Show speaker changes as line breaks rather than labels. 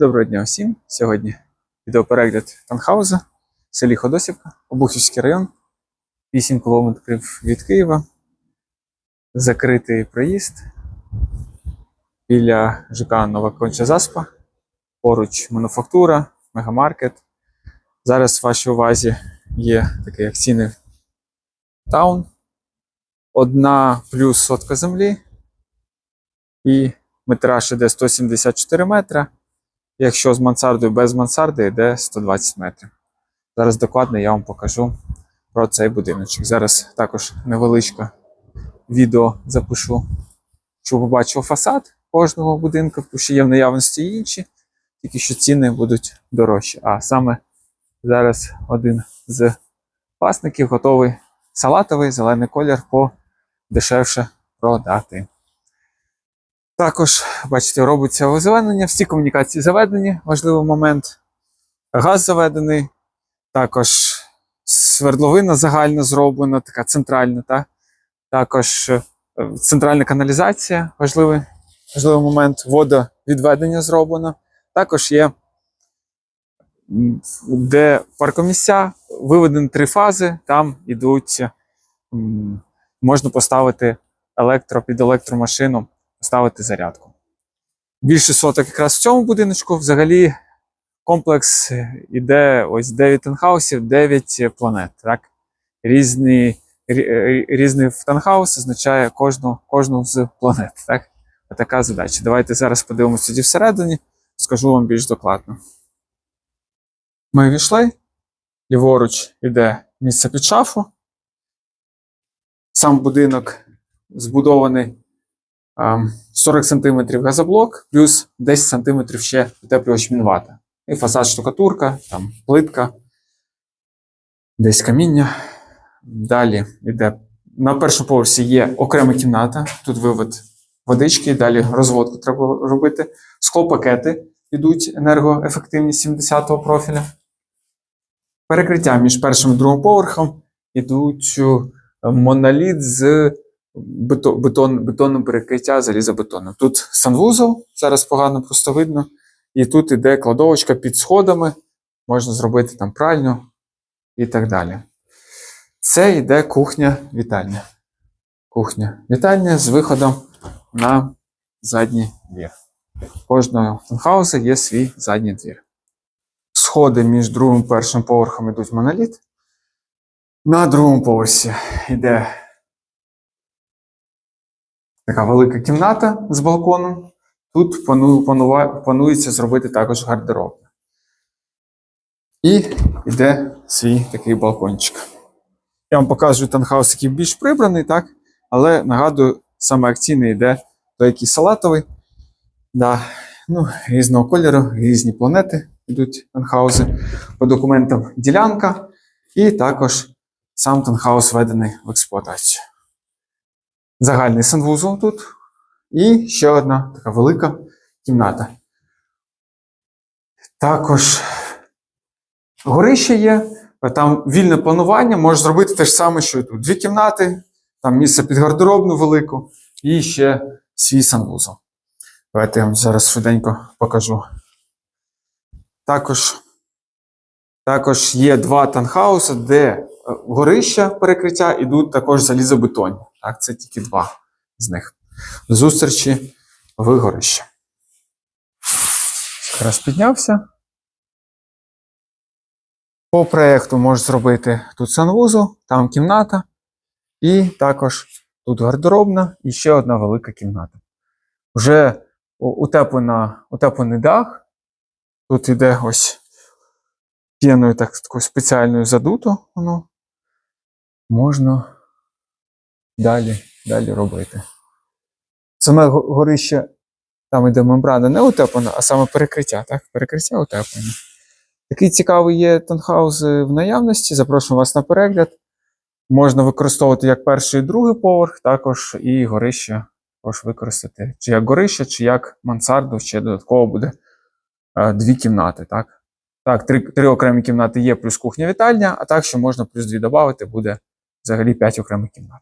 Доброго дня всім. Сьогодні відеоперегляд Танхауза в селі Ходосівка, Обухівський район, 8 кілометрів від Києва. Закритий проїзд біля ЖК Нова Конча Заспа. Поруч мануфактура, мегамаркет. Зараз в вашій увазі є такий акційний таун. Одна плюс сотка землі і метраж іде 174 метра. Якщо з мансардою без мансарди, йде 120 метрів. Зараз докладно я вам покажу про цей будиночок. Зараз також невеличке відео запишу, щоб побачив фасад кожного будинку, тому що є в наявності інші, тільки що ціни будуть дорожчі. А саме зараз один з власників готовий салатовий зелений колір по дешевше продати. Також, бачите, робиться озеленення, всі комунікації заведені, важливий момент. Газ заведений, також свердловина загальна зроблена, така центральна, та? також е, центральна каналізація, важливий, важливий момент, водовідведення зроблено. Також є, де паркомісця, виведені три фази, там ідуть, м, можна поставити електро під електромашину ставити зарядку. Більше соток якраз в цьому будиночку. Взагалі комплекс іде ось 9 танхаусів, 9 планет. Так? Різні, різний танхаус означає кожну, кожну з планет. Так? Така задача. Давайте зараз подивимося тоді всередині, скажу вам більш докладно. Ми війшли. Ліворуч іде місце під шафу. Сам будинок збудований 40 см газоблок, плюс 10 см ще утеплювач мінвата. І фасад штукатурка, там плитка, десь каміння. Далі йде. На першому поверсі є окрема кімната, тут вивод водички, далі розводку треба робити. Склопакети йдуть енергоефективні 70-го профіля. Перекриття між першим і другим поверхом йдуть моноліт з бетон, бетонне перекриття залізобетоном. Тут санвузол, зараз погано просто видно. І тут іде кладовочка під сходами, можна зробити там пральню і так далі. Це йде кухня-вітальня. Кухня вітальня з виходом на задній двір. Кожного таунхауса є свій задній двір. Сходи між другим і першим поверхом йдуть моноліт. На другому поверсі йде така велика кімната з балконом. Тут планується зробити також гардероб. І йде свій такий балкончик. Я вам показую танхаус, який більш прибраний, так? Але нагадую, саме акційний йде той, який салатовий. Да. Ну, різного кольору, різні планети йдуть танхауси. По документам ділянка, і також сам танхаус введений в експлуатацію загальний санвузол тут. І ще одна така велика кімната. Також горище є. Там вільне планування, можеш зробити те ж саме, що і тут. Дві кімнати, там місце під гардеробну велику і ще свій санвузол. Давайте я вам зараз швиденько покажу. Також, також є два танхауси, де е, горища перекриття ідуть також залізобетонні. Так, це тільки два з них. До зустрічі в горищі. Якраз піднявся. По проєкту можеш зробити тут санвузол, там кімната, і також тут гардеробна і ще одна велика кімната. Вже утеплена, утеплений дах. Тут іде ось п'яною так, такою спеціальною задуто воно. Можна далі, далі робити. Саме го- горище, там іде мембрана не утеплена, а саме перекриття, так? Перекриття утеплене. Такий цікавий є танхаус е, в наявності. Запрошую вас на перегляд. Можна використовувати як перший і другий поверх, також і горище також використати. Чи як горище, чи як мансарду, ще додатково буде е, дві кімнати. Так, так три, три окремі кімнати є, плюс кухня-вітальня, а так, що можна плюс дві додати, буде взагалі 5 окремих кімнат.